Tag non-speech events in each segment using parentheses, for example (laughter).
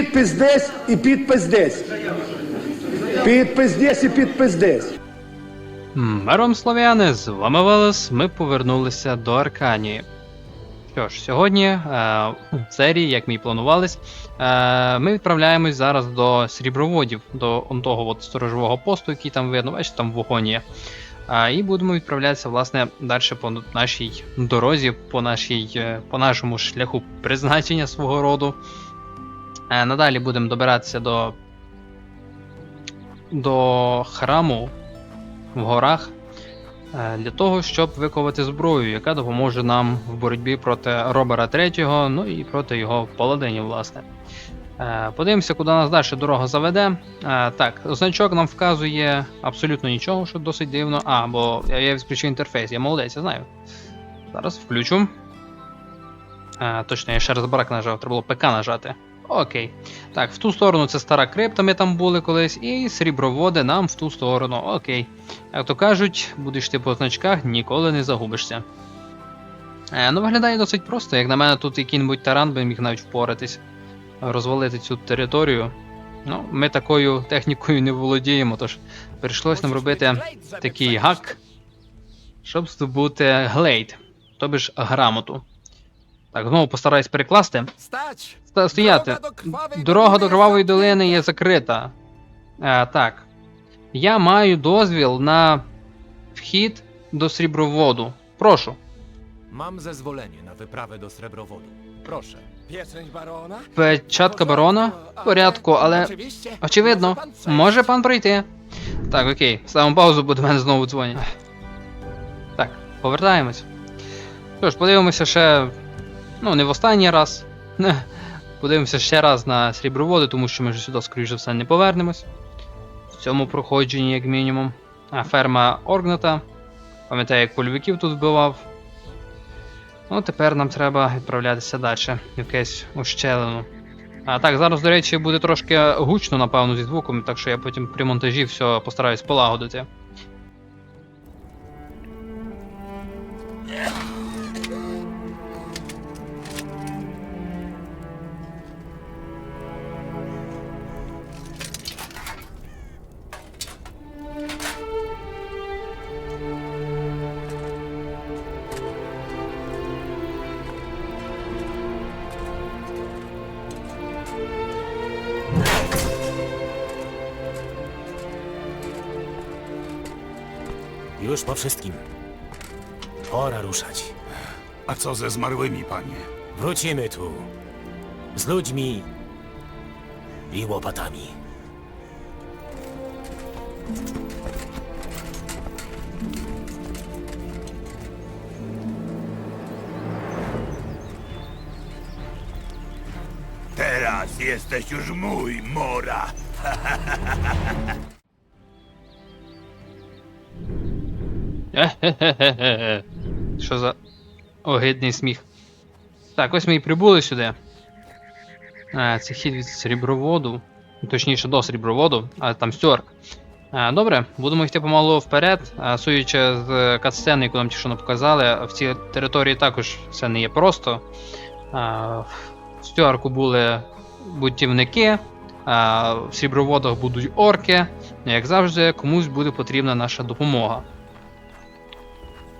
Підпис десь і підпис десь. Підпис десь і підпис десь. Миром слов'яни, з вами Велес, ми повернулися до Арканії. Що ж, сьогодні е, в серії, як ми і планувались, е, ми відправляємось зараз до сріброводів, до того от сторожового посту, який там видно, бачите, там вогонь є. Е, і будемо відправлятися, власне, далі по нашій дорозі, по, нашій, е, по нашому шляху призначення свого роду. Е, надалі будемо добиратися до, до храму в горах е, для того, щоб виковати зброю, яка допоможе нам в боротьбі проти Робера III, ну і проти його паладинів, власне. Е, Подивимося, куди нас далі дорога заведе. Так, значок нам вказує абсолютно нічого, що досить дивно. А, бо я, включив інтерфейс, я молодець, я знаю. Зараз включу. Точно, я ще раз барак нажав, треба було ПК нажати. Окей. Так, в ту сторону це стара крипта, ми там були колись, і сріброводи нам в ту сторону. Окей. Як то кажуть, будеш ти по значках, ніколи не загубишся. Е, ну, виглядає досить просто, як на мене, тут який-небудь таран би міг навіть впоратись, розвалити цю територію. Ну, ми такою технікою не володіємо, тож прийшлось нам робити такий гак, щоб здобути глейд, тобі ж грамоту. Так, знову постараюсь перекласти. Стач! Ста- Стояти. Дорога до Кривавої долини Кривавої закрита. долини є закрита. Е, так. Я маю дозвіл на вхід до сріброводу. Прошу. Mam zezwolenie na wyprawę do Srebrowodu. Proszę. Pieczęć barona? Печатка барона? В порядку, але Oczywiście. очевидно, Może pan przejść. може пан пройти. Так, окей, ставимо паузу, бо до мене знову дзвонять. Так, повертаємось. Що ж, подивимося ще. Ну, не в останній раз. Подивимося ще раз на сріброводи, тому що ми ж сюди, скоріш за все, не повернемось. В цьому проходженні, як мінімум. А ферма Оргната. Пам'ятаю, як польовиків тут вбивав. Ну, тепер нам треба відправлятися далі, якесь ущелину. А так, зараз, до речі, буде трошки гучно, напевно, зі звуком, так що я потім при монтажі все постараюсь полагодити. Wszystkim. Pora ruszać. A co ze zmarłymi, panie? Wrócimy tu. Z ludźmi i łopatami. Teraz jesteś już mój, Mora. (laughs) Е-хе-хе-хе-хе. Що за огидний сміх. Так, ось ми і прибули сюди. А, це хід від сріброводу. Точніше, до сріброводу, а там стюарк. Добре, будемо йти помалу вперед. А, судячи з катсцени, яку нам ті що не показали, в цій території також все не є просто. В стюарку були бутівники, в сріброводах будуть орки. Як завжди, комусь буде потрібна наша допомога.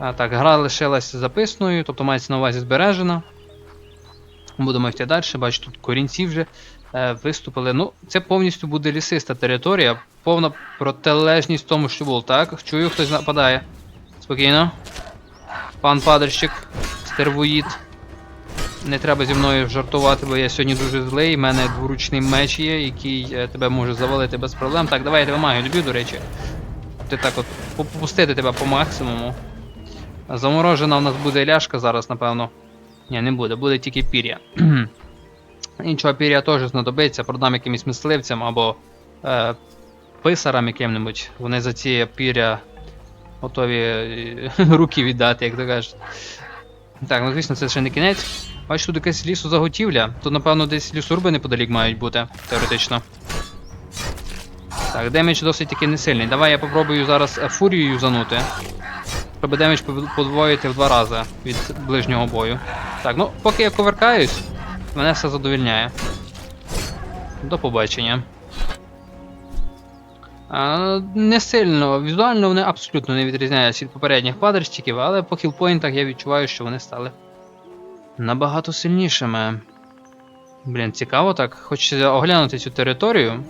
А, так, гра лишилась записною, тобто мається на увазі збережена. Будемо йти далі, бачу, тут корінці вже е, виступили. Ну, це повністю буде лісиста територія, повна протилежність тому, що було. Так, чую, хтось нападає. Спокійно. Пан падальщик, стервоїд. Не треба зі мною жартувати, бо я сьогодні дуже злий. У мене дворучний меч є, який е, тебе може завалити без проблем. Так, давай я тебе магію люблю, до речі. Ти так от попустити тебе по максимуму. Заморожена у нас буде ляшка зараз, напевно. Ні, не буде, буде тільки пір'я. (clears throat) Іншого пір'я теж знадобиться, продам якимось мисливцям або е, писарам яким-небудь. Вони за ці пір'я готові е, (laughs) руки віддати, як то кажуть. Так, ну звісно, це ще не кінець. Бачу, тут якась лісозаготівля. Тут, напевно, десь лісоруби неподалік мають бути, теоретично. Так, демедж досить таки не сильний. Давай я попробую зараз фурію юзанути. Щоб демедж подвоїти в два рази від ближнього бою. Так, ну поки я коверкаюсь, мене все задовільняє. До побачення. А, не сильно. Візуально вони абсолютно не відрізняються від попередніх падальщиків, але по хілпоінтах я відчуваю, що вони стали набагато сильнішими. Блін, цікаво так. Хочеться оглянути цю територію.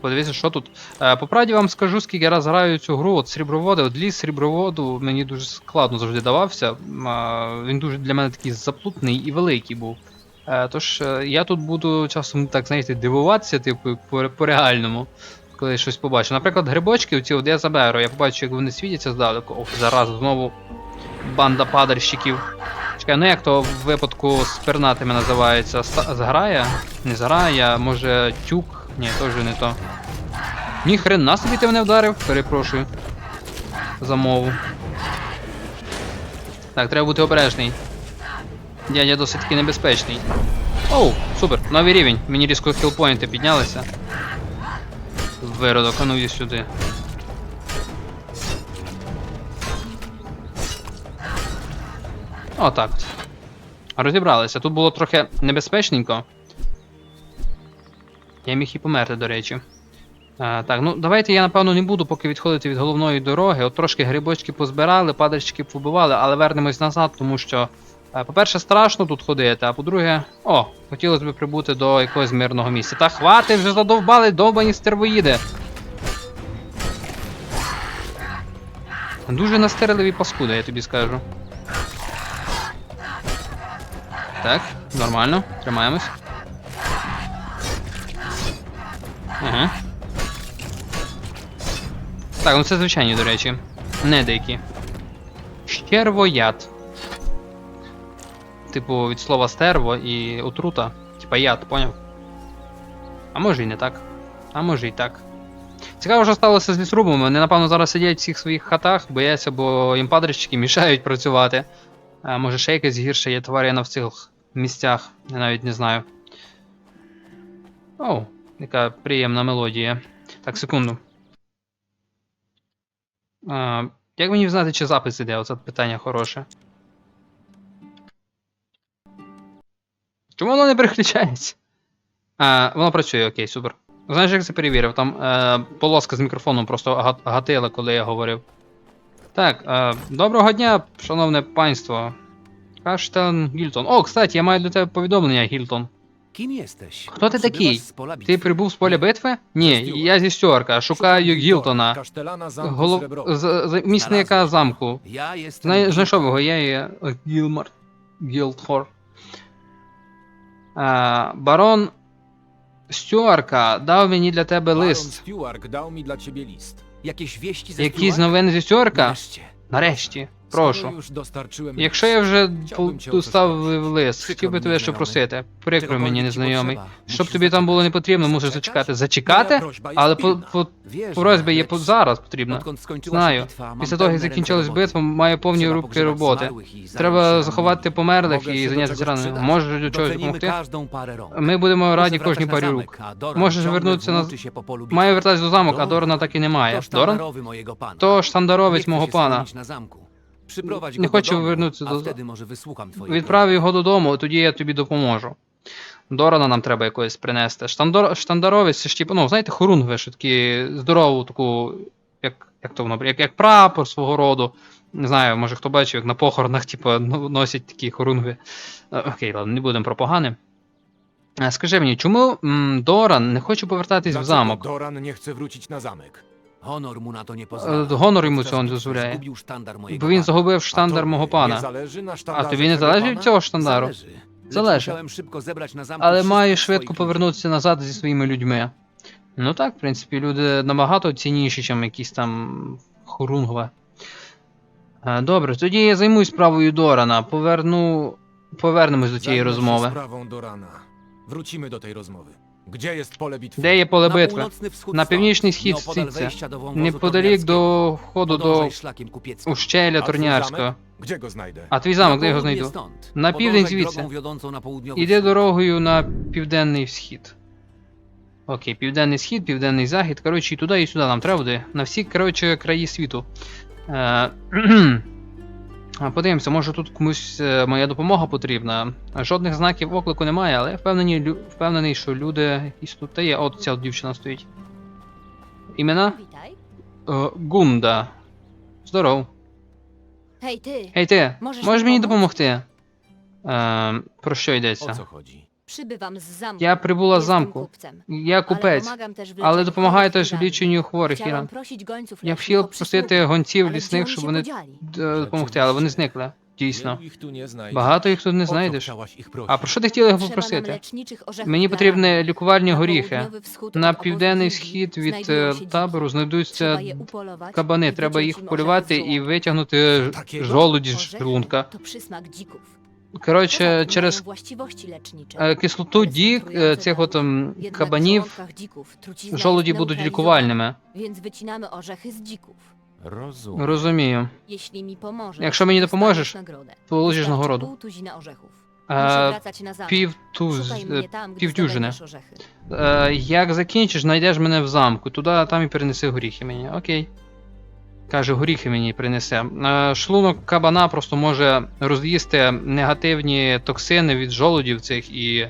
Подивіться, що тут. Е, по правді вам скажу, скільки я раз граю цю гру, от сріброводи, от ліс сріброводу мені дуже складно завжди давався. Він дуже для мене такий заплутний і великий був. Е, тож е, я тут буду часом, так знаєте, дивуватися, типу, по, по реальному, коли я щось побачу. Наприклад, грибочки, оці от я заберу, я побачу, як вони світяться здалеку. Ох, зараз знову банда падальщиків. Чекай, ну як то в випадку з пернатими називається? Зграя? Не зграя, може тюк? Ні, теж не то. Ні хрена собі ти мене вдарив, перепрошую. За мову. Так, треба бути обережний. Дядя досить таки небезпечний. Оу, супер, новий рівень. Мені різко хілпоінти піднялися. Виродок, а ну йди сюди. Отак. Розібралися. Тут було трохи небезпечненько. Я міг і померти, до речі. А, так, ну давайте я напевно не буду поки відходити від головної дороги. От трошки грибочки позбирали, падальщики побивали, але вернемось назад, тому що, е, по-перше, страшно тут ходити, а по-друге, о, хотілося б прибути до якогось мирного місця. Та хвати вже задовбали довбані стервоїди. Дуже настирливі паскуди, я тобі скажу. Так, нормально, тримаємось. Ага. Так, ну це звичайні, до речі. Не дикі. Щервояд. Типу, від слова стерво і отрута. Типа яд, поняв? А може і не так. А може і так. Цікаво, що сталося з лісрубами. Вони, напевно, зараз сидять в всіх своїх хатах, бояться, бо їм падрищики мішають працювати. А може ще якась гірша є тварина в цих місцях, я навіть не знаю. О, яка приємна мелодія. Так, секунду. А, як мені знати, чи запис іде? Оце питання хороше. Чому воно не переключається? А, воно працює, окей, супер. Знаєш, як це перевірив? Там е, полоска з мікрофоном просто гатила, коли я говорив. Так, е, доброго дня, шановне панство. Каштан Гільтон. О, кстати, я маю для тебе повідомлення, Гільтон. Kim jesteś? Хто ти такий? Ти прибув з поля битви? Ні, я зі Стюарка, шукаю Гілтона. Голов... Місника замку. Знайшов його, я є е, Гілмар. Гілдхор. А, барон Стюарка дав мені для тебе лист. Якісь новини зі Стюарка? Нарешті, прошу. Якщо я вже доставив лист, хотів би тебе що просити. Прикро мені незнайомий. Щоб тобі там було не потрібно, мусиш зачекати. Зачекати? Але по, по просьбі є по- зараз потрібно. Знаю. Після того, як закінчилась битва, маю повні рубки роботи. Треба заховати померлих і зайнятися раненими. Можеш до чогось допомогти? Ми будемо раді кожній парі рук. Можеш вернутися на. Маю вертатися до замок, а. Дорана так і немає. Доран? То Nie штандаровець chce мого пана. Przyprowadź Не go хочу do domu, вернутися a до- wtedy może wysłucham twojej Відправ його додому, тоді я тобі допоможу. Дорана нам треба якоїсь принести. Штандор... Штандаровець, це ж типу, ну, знаєте, хорунги, що такі здорову таку, як, як то воно, як, як прапор свого роду. Не знаю, може хто бачив, як на похоронах, типу, ну, носять такі хорунги. Е, Окей, ладно, не будемо про погане. Е, Скажи мені, чому м, Доран не хоче повертатись в Dlaczego замок? Doran nie chce wrócić na zamek? Honor mu na to nie Е, pozwala. Гонор йому цього не дозволяє. zgubił sztandar mojego Бо він pana. загубив штандар мого Nie пана. zależy na А sztandarze тобі не залежить від цього штандару? Zależy. Lecz Zależy. musiałem szybko zebrać na zamku Але wszystkich має swoich швидко ludzi. повернутися назад зі своїми людьми. Ну так, в принципі, люди набагато цінніші, ніж якісь там хорунгва. Е, Добре, тоді я займусь справою Дорана. Поверну. Повернемось до тієї Zajmę się розмови. sprawą Dorana. Wrócimy do tej rozmowy. Gdzie jest pole bitwy? Де є поле Na битви? północny wschód На stąd, північний схід wejścia do wąwozu Неподалік Torniarskiego. до входу до Podążaj szlakiem kupieckim. ущелля Торнярського. Gdzie go znajdę? А твій замок, де Na його południe знайду? stąd. На Podążaj південь звідси. drogą wiodącą na południowy Іде wschód. дорогою на південний схід. Окей, південний схід, південний захід. Коротше, і туди, і сюди нам треба буде. На всі, коротше, краї світу. Е, А, Подивимося, може тут комусь е, моя допомога потрібна. Жодних знаків оклику немає, але я впевнений, лю- впевнений, що люди якісь тут та є. От ця дівчина стоїть. Імена? Е, Гунда. Здоров. Гей ти, Можеш можеш мені допомогти? Е, про що йдеться? Przybywam z zamku. Я прибула з Jestem kupcem. Я Ale купець, pomagam też w але leczeniu допомагаю chorych теж в ліченню хворих і Chciałam ран. prosić gońców Я leśnych хотів просити przysługę, гонців ale gdzie лісних, oni щоб вони podzieli? е, допомогти, але вони зникли. Дійсно. Wielu ich tu nie znajdzie. Багато їх тут не знайдеш. А про що ти хотіла Trzeba nam попросити? leczniczych orzechów Мені dla потрібні лікувальні Na горіхи. południowy wschód На od obozu південний схід від znajdują е, się dziki. табору знайдуться Trzeba je upolować кабани. i Треба wyciąć їх im полювати z і żołądka. витягнути Takiego? жолуді з Orzechy шлунка. To przysmak dzików. Коротше, tym через е, кислоту дік е, цих dla от ем, Jednak w кабанів żołądkach dzików trucizna жолуді будуть лікувальними. Więc wycinamy orzechy z dzików. Rozumiem. Розумію. Jeśli mi pomożesz, Якщо мені допоможеш, dostaniesz nagrodę. Получиш Wystarczy нагороду. pół tuzina orzechów. Е, Muszę wracać na zamek. Пів туз, Szukaj е, mnie tam, gdy півдюжини. zdobędziesz orzechy. Е, Як закінчиш, знайдеш мене в замку. Туди там і перенеси горіхи мені. Окей. Каже, горіхи мені принесе. Е, Шлунок кабана просто може роз'їсти негативні токсини від жолудів цих і.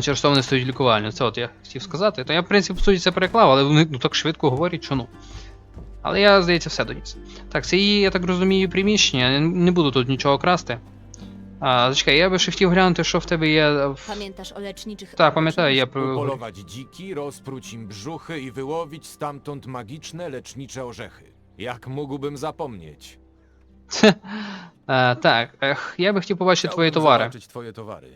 Через то вони стають лікувальні. Це от я хотів сказати. То я, в принципі, суті, це переклав, але вони ну, так швидко говорять, що ну. Але я, здається, все доніс. Так, це її, я так розумію, приміщення. Я не буду тут нічого красти. А, зачекай, я би ще хотів глянути, що в тебе є. в- Pamiętasz o leczniczych Так, пам'ятаю, я orzechach? про. Upolować dziki, rozpróć im brzuchy i wyłowić stamtąd magiczne, lecznicze orzechy. Jak mógłbym zapomnieć? Е, так, ех, я би хотів побачити твої Chciałbym товари. zobaczyć twoje towary.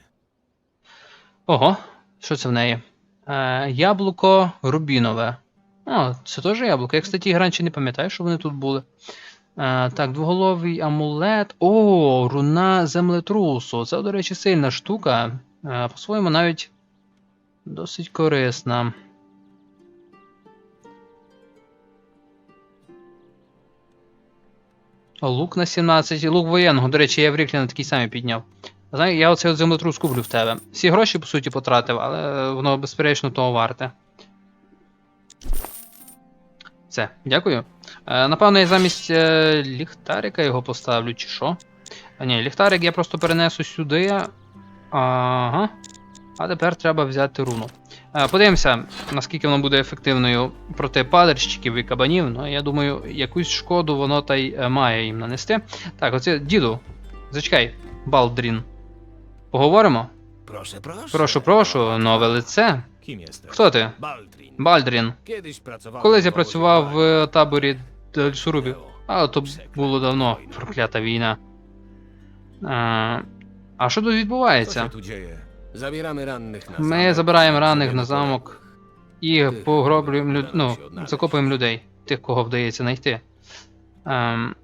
Ого, що це в неї? Е, яблуко рубінове. О, це теж яблуко. Я, кстати, раніше не пам'ятаю, що вони тут були. Так, двоголовий амулет. О, руна землетрусу. Це, до речі, сильна штука. По-своєму навіть досить корисна. Лук на 17. Лук воєнного, до речі, я в Ріклі на такий самий підняв. Знаю, я оцей от землетрус куплю в тебе. Всі гроші, по суті, потратив, але воно безперечно того варте. Все, дякую. Е, напевно, я замість е, ліхтарика його поставлю, чи що? А ні, ліхтарик я просто перенесу сюди. Ага. А тепер треба взяти руну. Е, подивимося, наскільки воно буде ефективною проти падальщиків і кабанів. Ну, я думаю, якусь шкоду воно та й має їм нанести. Так, оце, діду, зачекай, Балдрін. Поговоримо? Proszę, proszę. Прошу, прошу, нове лице. Хто ти? Бальдрін. Колись я працював в таборі Дельсурубів. А то було давно, проклята війна. А, а що тут відбувається? Ми забираємо ранених на замок і погроблюємо люд... ну, закопуємо людей, тих, кого вдається знайти. Ем,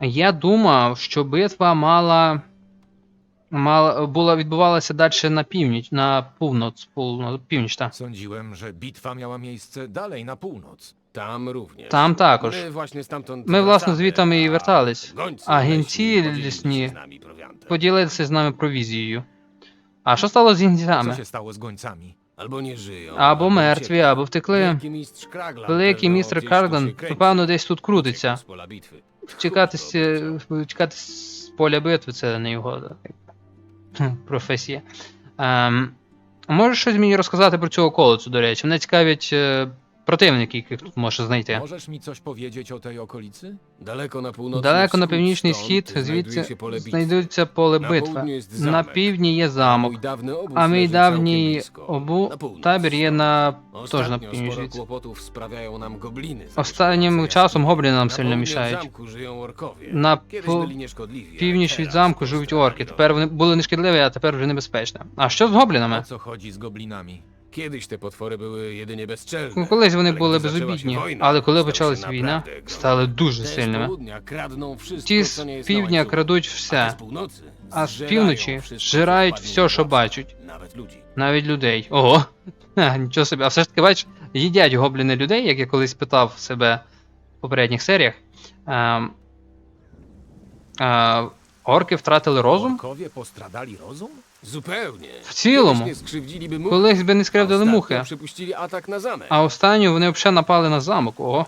я думав, що битва мала. Мала була відбувалася далі на північ, на півноць, півно- північ, так. Sądziłem, że bitwa miała miejsce dalej na północ. Tam również. Там також. My właśnie stamtąd Ми, власне, звідти і вертались. А гінці лісні поділилися з нами провізією. А що стало з гінцями? się stało z gońcami? Albo nie żyją, Або мертві, або втекли. Великий містер Кардан, напевно, десь тут крутиться. Втікати з, втікати з поля битви це не його кхм, (laughs) професія. Ем, можеш щось мені розказати про цю околицю, до речі? Мене цікавять е, противники, яких тут можеш знайти. Możesz mi coś powiedzieć o tej okolicy? Daleko na północny Далеко на північний схід, звідси знайдуться поле битви. На півдні є A замок, а мій давній обу na północ табір є на теж на Ostatnio північ. sporo звідси. kłopotów sprawiają nam gobliny. Останнім часом гобліни нам Na сильно мішають. На північ від замку живуть орки. Тепер вони були нешкідливі, а тепер вже небезпечні. А що з гоблінами? Kiedyś te potwory były jedynie bezczelne. Ну, Колись вони були безобідні, але коли почалась війна, стали дуже сильними. Ті з півдня крадуть все, а з півночі зжирають все, що бачать, навіть людей. Ого, (laughs) Ха, нічого собі. А все ж таки, бачиш, їдять гобліни людей, як я колись питав себе в попередніх серіях. Ем, е, орки втратили розум? Orkowie postradali rozum? Zupełnie. В цілому, колись би не скривдили мухи. А останню вони взагалі напали на замок. Ого.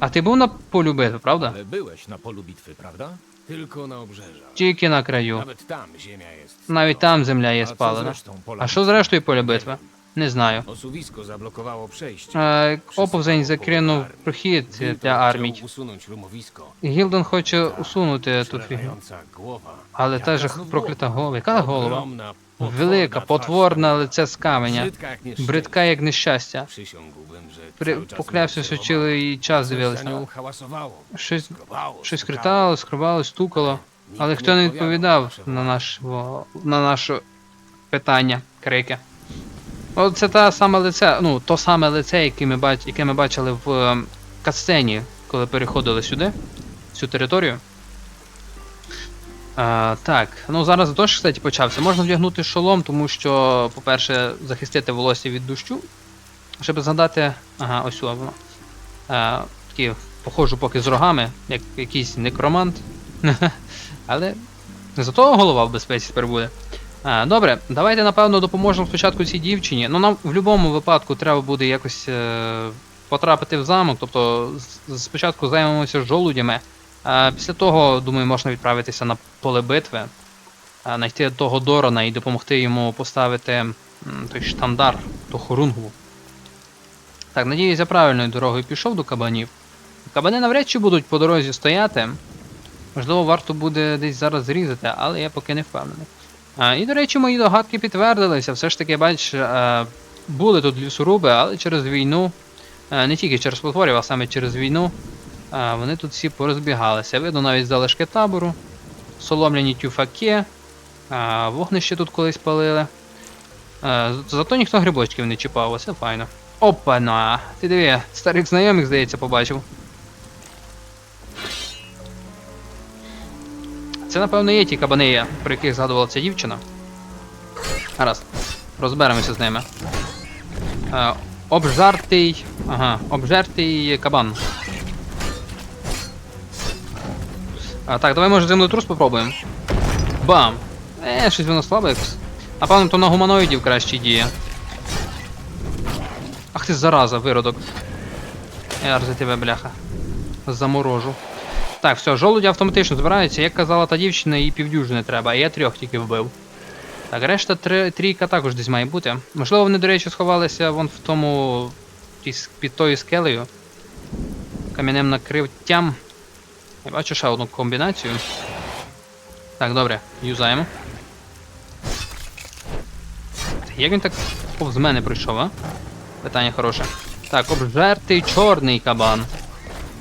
а ти був на полю битви, правда? Ale byłeś na polu bitwy, prawda? Tylko na obrzeżach. Тільки на краю. Nawet tam ziemia jest. Навіть tam земля є co спалена. А що з рештою поля битви? Не знаю. Osuwisko zablokowało przejście. Е, Оповзень закинув прохід Wilton для армій. chciał usunąć rumowisko. Гілден хоче усунути ту фігню. Przerażająca głowa. Але та ж проклята голова. Яка голова? Ogromna, potworna Велика, twarz. потворна лице з каменя. Brzydka jak nieszczęście. Бридка як нещастя. Przysiągłbym, że При... cały czas Поклявся, що obserwowałem. цілий час дивились на nią нього. hałasowało, Щось, skrobało, щось stukało. критало, скрубало, стукало. Але хто не відповідав на, наш, на наше питання, крики. От це та саме лице, ну, то саме лице, яке ми, бач, яке ми бачили в ем, катсцені, коли переходили сюди, цю територію. А, так, ну зараз дощ, кстати, почався. Можна вдягнути шолом, тому що, по-перше, захистити волосся від дощу. Щоб згадати. Ага, ось воно. А, такі, походжу поки з рогами, як якийсь некромант. (laughs) Але зато голова в безпеці тепер. А, добре, давайте напевно допоможемо спочатку цій дівчині. Ну нам в будь-якому випадку треба буде якось е, потрапити в замок, тобто спочатку займемося жолудями, а після того, думаю, можна відправитися на поле битви, знайти того Дорана і допомогти йому поставити той штандар, ту хорунгву. Так, надіюсь, я правильною дорогою пішов до кабанів. Кабани навряд чи будуть по дорозі стояти. Можливо, варто буде десь зараз зрізати, але я поки не впевнений. А, і, до речі, мої догадки підтвердилися. Все ж таки, бач, е, були тут лісоруби, але через війну, е, не тільки через потворів, а саме через війну, е, вони тут всі порозбігалися. Видно навіть залишки табору, соломляні тюфаки, вогнище тут колись палили. Зато ніхто грибочків не чіпав, оце файно. Опана! Ти диви, старих знайомих, здається, побачив. Це, напевно, є ті кабани, про яких згадувала ця дівчина. Гаразд. Розберемося з ними. Е, обжартий. Ага, обжертий кабан. А, так, давай може землетрус попробуємо. Бам! Е, щось воно слабе якось. Напевно, то на гуманоїдів краще діє. Ах ти зараза, виродок. Я за тебе, бляха. Заморожу. Так, все, жолуді автоматично збираються. Як казала та дівчина, їй півдюжини треба, а я трьох тільки вбив. Так, решта три, трійка також десь має бути. Можливо, вони, до речі, сховалися вон в тому. під тою скелею. Кам'яним накриттям. Я бачу ще одну комбінацію. Так, добре, юзаємо. Як він так повз мене прийшов, а? Питання хороше. Так, обжертий чорний кабан.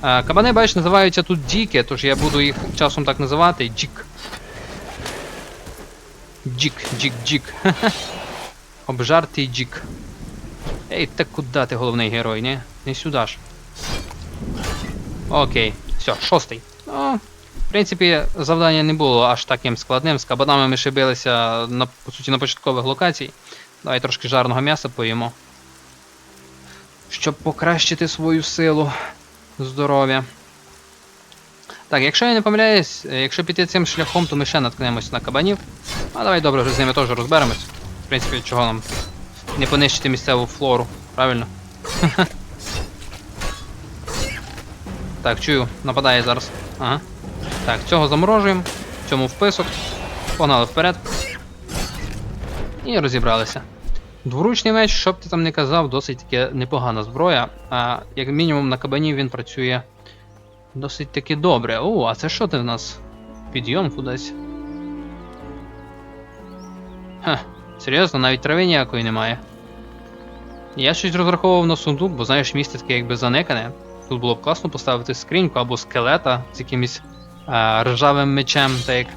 Е, Кабани, бачиш, називаються тут діки, тож я буду їх часом так називати. Джік. Джік, джік, джік. (laughs) Обжартий джік. Ей, так куди ти головний герой, не? Не сюди ж. Окей, все, шостий. Ну, в принципі, завдання не було аж таким складним. З кабанами ми ще билися на, по суті на початкових локацій. Давай трошки жарного м'яса поїмо. Щоб покращити свою силу здоров'я. Так, якщо я не помиляюсь, е, якщо піти цим шляхом, то ми ще наткнемось на кабанів. А давай добре, вже з ними теж розберемось. В принципі, чого нам не понищити місцеву флору, правильно? (laughs) так, чую, нападає зараз. Ага. Так, цього заморожуємо, цьому вписок. Погнали вперед. І розібралися. Дворучний меч, щоб ти там не казав, досить таки непогана зброя. А як мінімум на кабанів він працює досить таки добре. О, а це що ти в нас? Підйом кудись. Ха, серйозно, навіть трави ніякої немає. Я щось розраховував на сундук, бо знаєш, місце таке якби занекане. Тут було б класно поставити скриньку або скелета з якимось а, ржавим мечем, так як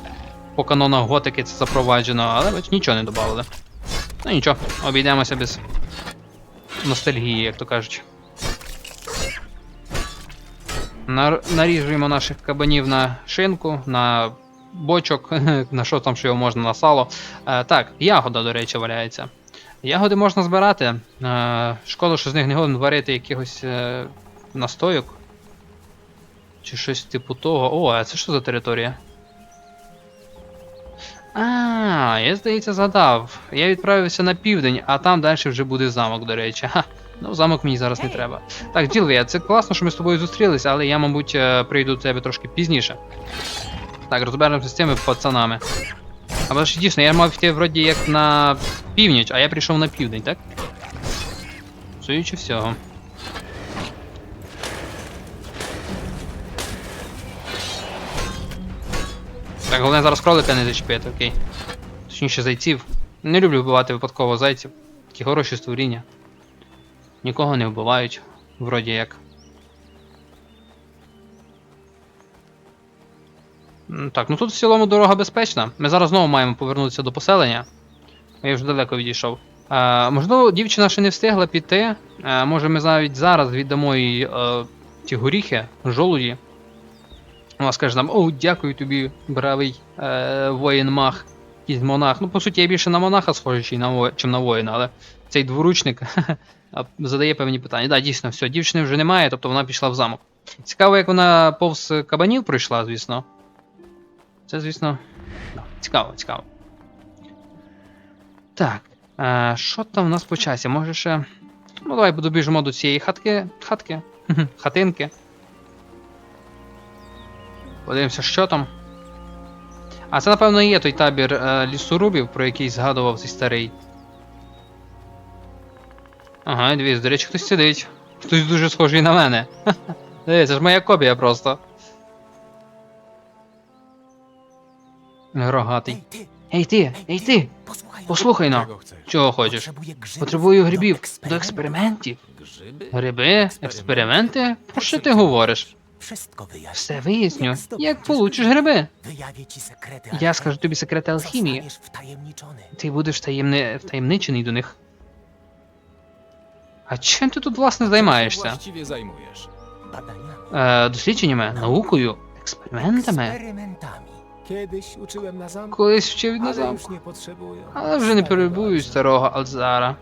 по канонах готики це запроваджено, але бач, нічого не додали. Ну нічого, обійдемося без ностальгії, як то кажуть. Нар- наріжуємо наших кабанів на шинку, на бочок, (laughs) на що там, що його можна на сало. Е, так, ягода, до речі, валяється. Ягоди можна збирати. Е, шкода, що з них не годен варити якихось е, настойок. Чи щось типу того. О, а це що за територія? А, я здається згадав. Я відправився на південь, а там далі вже буде замок, до речі. Ха. Ну, замок мені зараз не треба. Так, Ділвія, це класно, що ми з тобою зустрілися, але я, мабуть, е, прийду до тебе трошки пізніше. Так, розберемося з цими пацанами. Але ж дійсно, я мав йти вроді як на північ, а я прийшов на південь, так? Суючи всього. Так, головне зараз кролика не зачепити, окей. Точніше зайців. Не люблю вбивати випадково зайців. Такі хороші створіння. Нікого не вбивають, вроді як. Так, ну тут в цілому дорога безпечна. Ми зараз знову маємо повернутися до поселення. Я вже далеко відійшов. Е, можливо, дівчина ще не встигла піти. Е, може ми навіть зараз віддамо їй е, ті горіхи, жолуді. Вона скаже нам, о, дякую тобі, бравий е, воїн мах, якийсь монах. Ну, по суті, я більше на монаха схожий, чим на, воїна, але цей дворучник (laughs) задає певні питання. Так, дійсно, все, дівчини вже немає, тобто вона пішла в замок. Цікаво, як вона повз кабанів пройшла, звісно. Це, звісно. Цікаво, цікаво. Так. Е, що там в нас по часі? Може ще. Ну, давай добіжимо до цієї хатки. Хатки. (laughs) Хатинки. Подивимося, що там. А це, напевно, і є той табір е, лісорубів, про який згадував цей старий. Ага, дивись, до речі, хтось сидить. Хтось дуже схожий на мене. (laughs) Дивись, це ж моя копія просто. Рогатий. ти, Ей ти, ей ти! послухай, но. Чого хочеш? Потребую грибів до експериментів. Гриби, експерименти? Про що ти говориш? Wszystko wyjaśnię. Все виясню. Jak получиш гриби? Wyjawię ci sekrety Я скажу тобі секрети алхімії. Zostaniesz wtajemniczony. Ти будеш таємни... втаємничений до них. А чим ти тут власне займаєшся? Właściwie zajmujesz. Badaniami. Е, дослідженнями, наукою, експериментами. Eksperymentami. Kiedyś uczyłem na zamku, Колись вчив на ale замку. już nie potrzebuję. Але вже не перебую старого Алзара.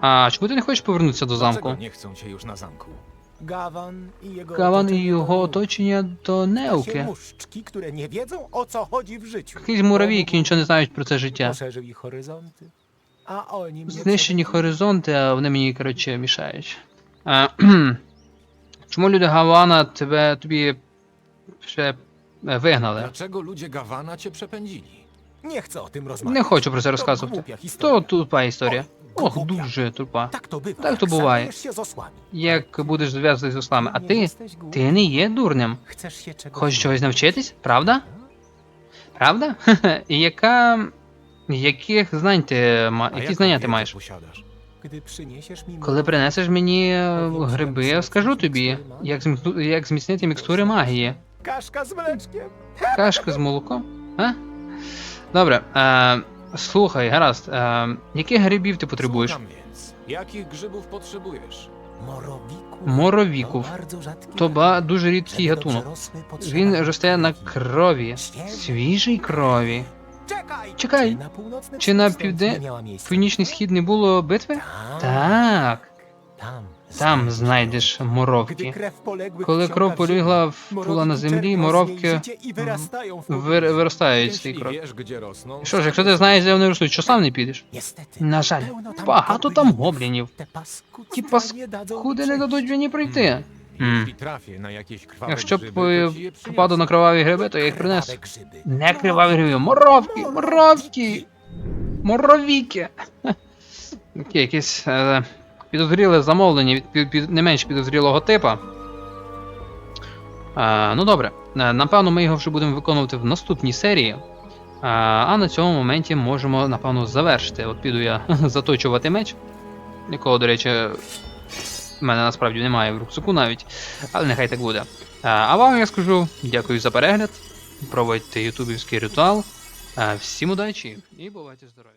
А чому ти не хочеш повернутися до замку? Dlaczego nie chcą cię już na zamku? Gawan i jego його оточення Takie неуки. muszczki, które nie wiedzą o co chodzi w życiu. Якісь мураві, які нічого не знають про це життя. Poszerzył ich horyzonty. A oni mnie Знищені горизонти, а вони мені, коротше, мішають. Кхм. Чому люди Гавана тебе тобі ще е, вигнали? Dlaczego ludzie Gawana cię przepędzili? Nie chcę o tym rozmawiać. Не хочу про це To розказувати. głupia То тупа історія. Ох, дуже. Tak to jak буває. się z osłami. Як будеш зв'язатися з ослами. А ти, ти не є дурнем. Хочеш чогось навчитись, правда? Правда? (laughs) І яка. Яких знань ти ма... Які знання ти маєш? Коли принесеш мені е, гриби, я скажу тобі, як, зміцну- як зміцнити мікстури магії. Kaszka z mleczkiem. Кашка з молоком? А? Добре. Е, слухай, гаразд. Е, яких грибів ти потребуєш? Jakich grzybów potrzebujesz? Rzadki То ба дуже рідкий гатунок. Він росте на крові. Свіжій крові. Czekaj! Czekaj. Czy na północnym Чи на wschód півде- nie miała miejsca? Північний схід не було битви? Tak. Так. Tam. Там знайдеш моровки. Коли кров полігла впала на землі, моровки вир- виростають з цієї крові. rosną... Що ж, якщо ти знаєш, де вони ростуть, що сам не підеш? На жаль, багато там гоблінів. Ті паскуди не дадуть мені пройти. Krwawe Якщо б попаду на кроваві гриби, то я їх принесу. Не криваві гриби, моровки, моровки, моровіки. Окей, якесь е, підозріле замовлення від не менш підозрілого типа. Ну добре, Е, напевно, ми його вже будемо виконувати в наступній серії. А на цьому моменті можемо, напевно, завершити. От піду я (laughs) заточувати меч, якого, до речі, в мене насправді немає в рюкзаку навіть, але нехай так буде. А вам я скажу дякую за перегляд. Проводьте ютубівський ритуал. Всім удачі і бувайте здорові!